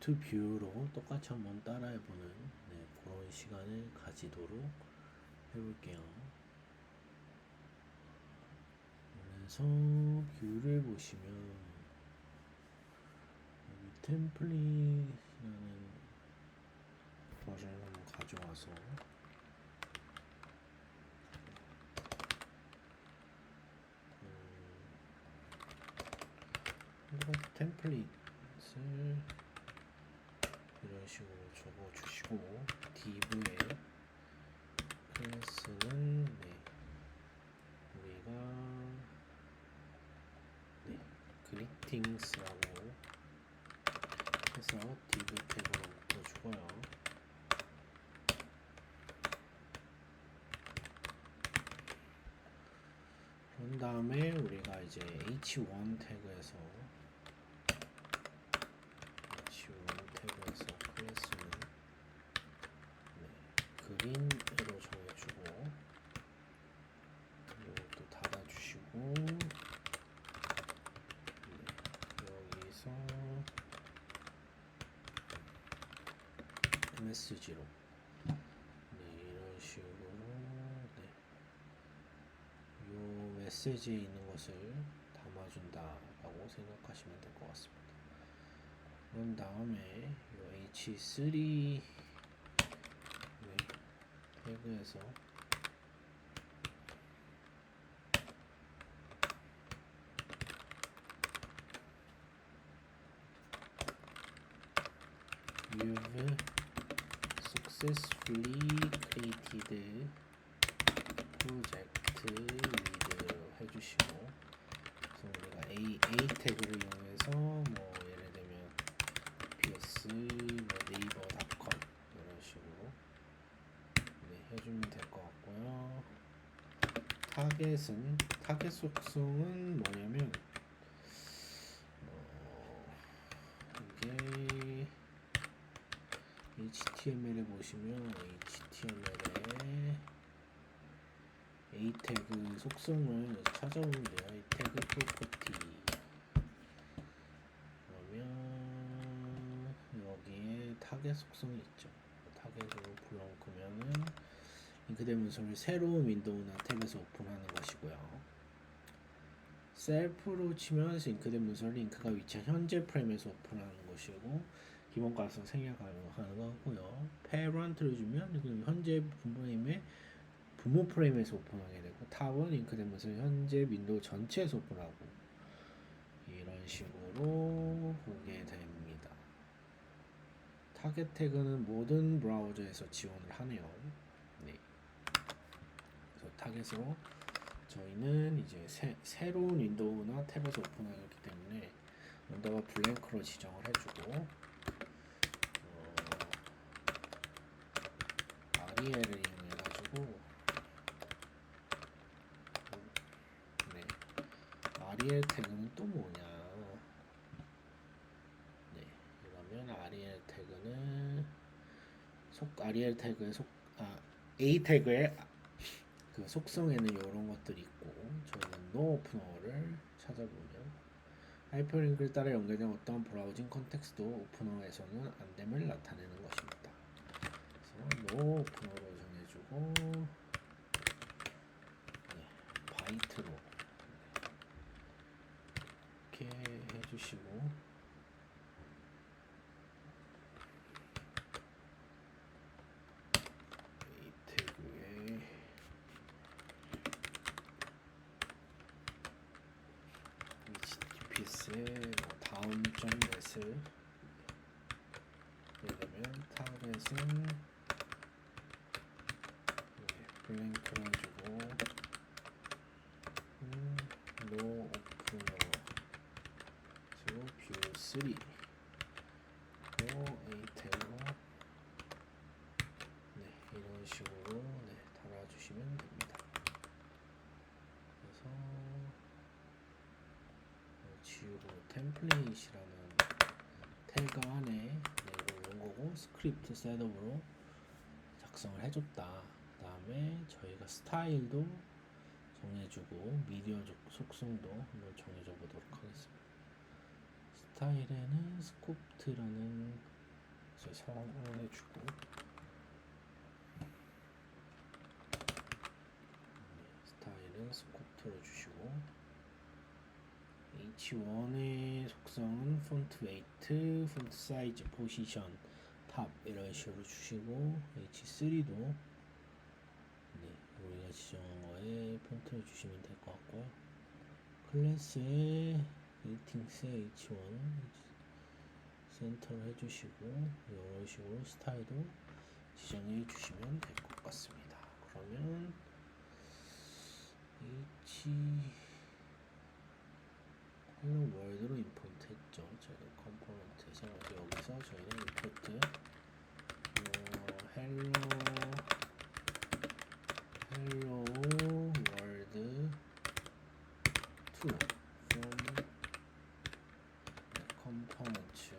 투 뷰로 똑같이 한번 따라해보는 네, 그런 시간을 가지도록 해볼게요. 그래서 뷰를 보시면 여기 템플릿이라는 버전을 한번 가져와서 음, 템플릿을 이런 식으로 적어 주시고 div에 클래스는 네, 우리가 네, greetings라고 해서 div 태그로 묶어주고요. 그런 다음에 우리가 이제 h1 태그에서 h1 태그에서 클래스는 네, 그린으로 정해주고 그리고 또 닫아주시고 네, 여기서 MSG로 네, 이런 식으로 네, 요 메시지에 있는 것을 담아준다라고 생각하시면 될 것 같습니다. 그런 다음에 요 H3 네, 태그에서 You've successfully created project with 해주시고 그래서 우리가 A, A 태그를 이용해서 뭐 예를 들면 ps 뭐 네이버닷컴 이런 식으로 네, 해주면 될 것 같고요. 타겟은 타겟 속성은 뭐냐면 어, 이게 HTML에 보시면 HTML에 A 태그 속성을 찾아보면 돼요. 이 태그 프로퍼티 그러면 여기에 타겟 속성이 있죠. 타겟으로 불러놓으면은 잉크대 문서를 새로운 윈도우나 탭에서 오픈하는 것이고요. 셀프로 치면 잉크대 문서를 링크가 위치한 현재 프레임에서 오픈하는 것이고 기본 가능성 생략하는 거고요. 페런트를 주면 이건 현재 프레임에 부모 프레임에서 오픈하게 되고 탑은 링크되면서 현재 윈도우 전체에서 오픈하고 이런 식으로 보게 됩니다. 타겟 태그는 모든 브라우저에서 지원을 하네요. 네. 그래서 타겟으로 저희는 이제 새, 새로운 윈도우나 탭에서 오픈하기 때문에 윈도우가 블랭크로 지정을 해주고 어, REL을 이용해가지고 네. 아리엘 태그는 또 뭐냐? 네. 그러면 아리엘 태그는 속 아리엘 태그의 속 아, A 태그의 그 속성에는 이런 것들이 있고 저희는 no 오프너를 찾아보면 하이퍼링크를 따라 연결된 어떤 브라우징 컨텍스트 오프너에서는 안됨을 나타내는 것입니다. 오프너로 정해주고 네, 바이트로 이렇게 해주시고. 이 태그에 HTTPS의 뭐 다음 점 넷을 예를 들면 타겟은 네, 블랭크로 해주고 음, no 오프너 그리고 뷰 3 그리고 A 태그로 네 이런 식으로 네 달아주시면 됩니다. 그래서 어, 지우고 템플릿이라는 태그 안에 네, 이걸 넣은 거고 스크립트 셋업으로 작성을 해줬다. 그 다음에 저희가 스타일도 정해주고 미디어 적- 속성도 한번 정해줘 보도록 하겠습니다. 스타일에는 스코프트라는 이제 상원해주고 스타일은 스코트로 주시고 H1의 속성은 폰트 웨이트, 폰트 사이즈, 포지션, 탑 이런 식으로 주시고 H3도 네, 우리가 지정한 거에 폰트를 주시면 될 것 같고요. 클래스에 레이팅스의 H1 센터를 해주시고 이런 식으로 스타일도 지정해 주시면 될 것 같습니다. 그러면 H 헬로 월드로 임포트 했죠. 저희가 컴포넌트에서 여기서 저희는 임포트 어, 헬로 월드 2 from 컴포넌트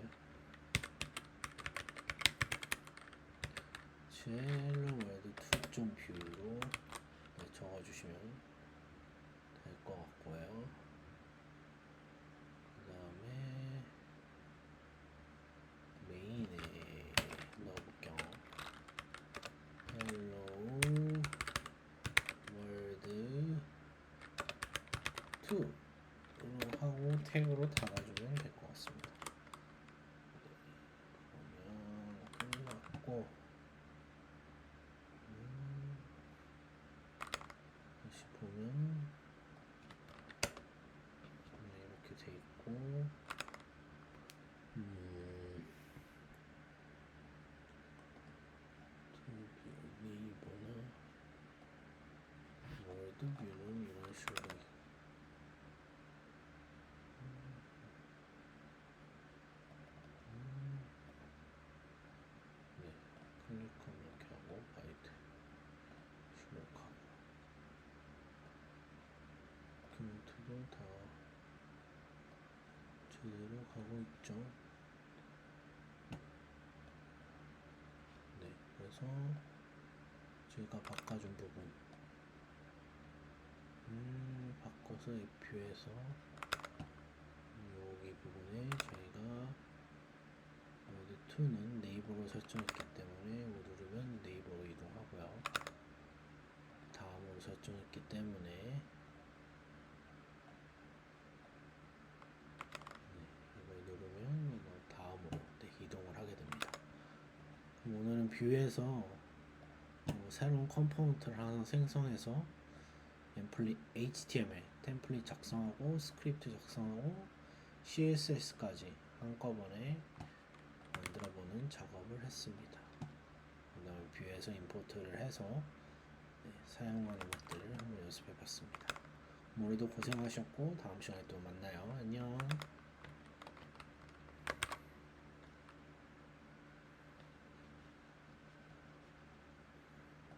헬로 월드 2점 뷰로 네, 적어주시면 될 것 같고요. 그 다음에 메인에 넣어볼게요. 헬로 월드 2로 하고 태그로 달아주면 될 것 같습니다. 네, 그러면 끝났고 음, 다시 보면 네, 이렇게 돼 있고 음, TV 네이버나 월드뷰는 이런 식으로 음, 네, 클릭하면 이렇게 하고 바이트 출력하고 도큐멘트도 다 제대로 가고 있죠. 네, 그래서 제가 바꿔준 부분, 음, 바꿔서 AP에서 여기 부분에 저희가 모드 2는 네이버로 설정했기 때문에 누르면 네이버로 이동하고요. 다음으로 설정했기 때문에 네, 이걸 누르면 이거 다음으로 네, 이동을 하게 됩니다. 그럼 오늘은 뷰에서 어, 새로운 컴포넌트를 하나 생성해서 HTML 템플릿 작성하고 스크립트 작성하고 CSS까지 한꺼번에 만들어보는 작업을 했습니다. 그 다음에 뷰에서 임포트를 해서 네, 사용하는 것들을 한번 연습해봤습니다. 오늘도 고생하셨고 다음 시간에 또 만나요. 안녕.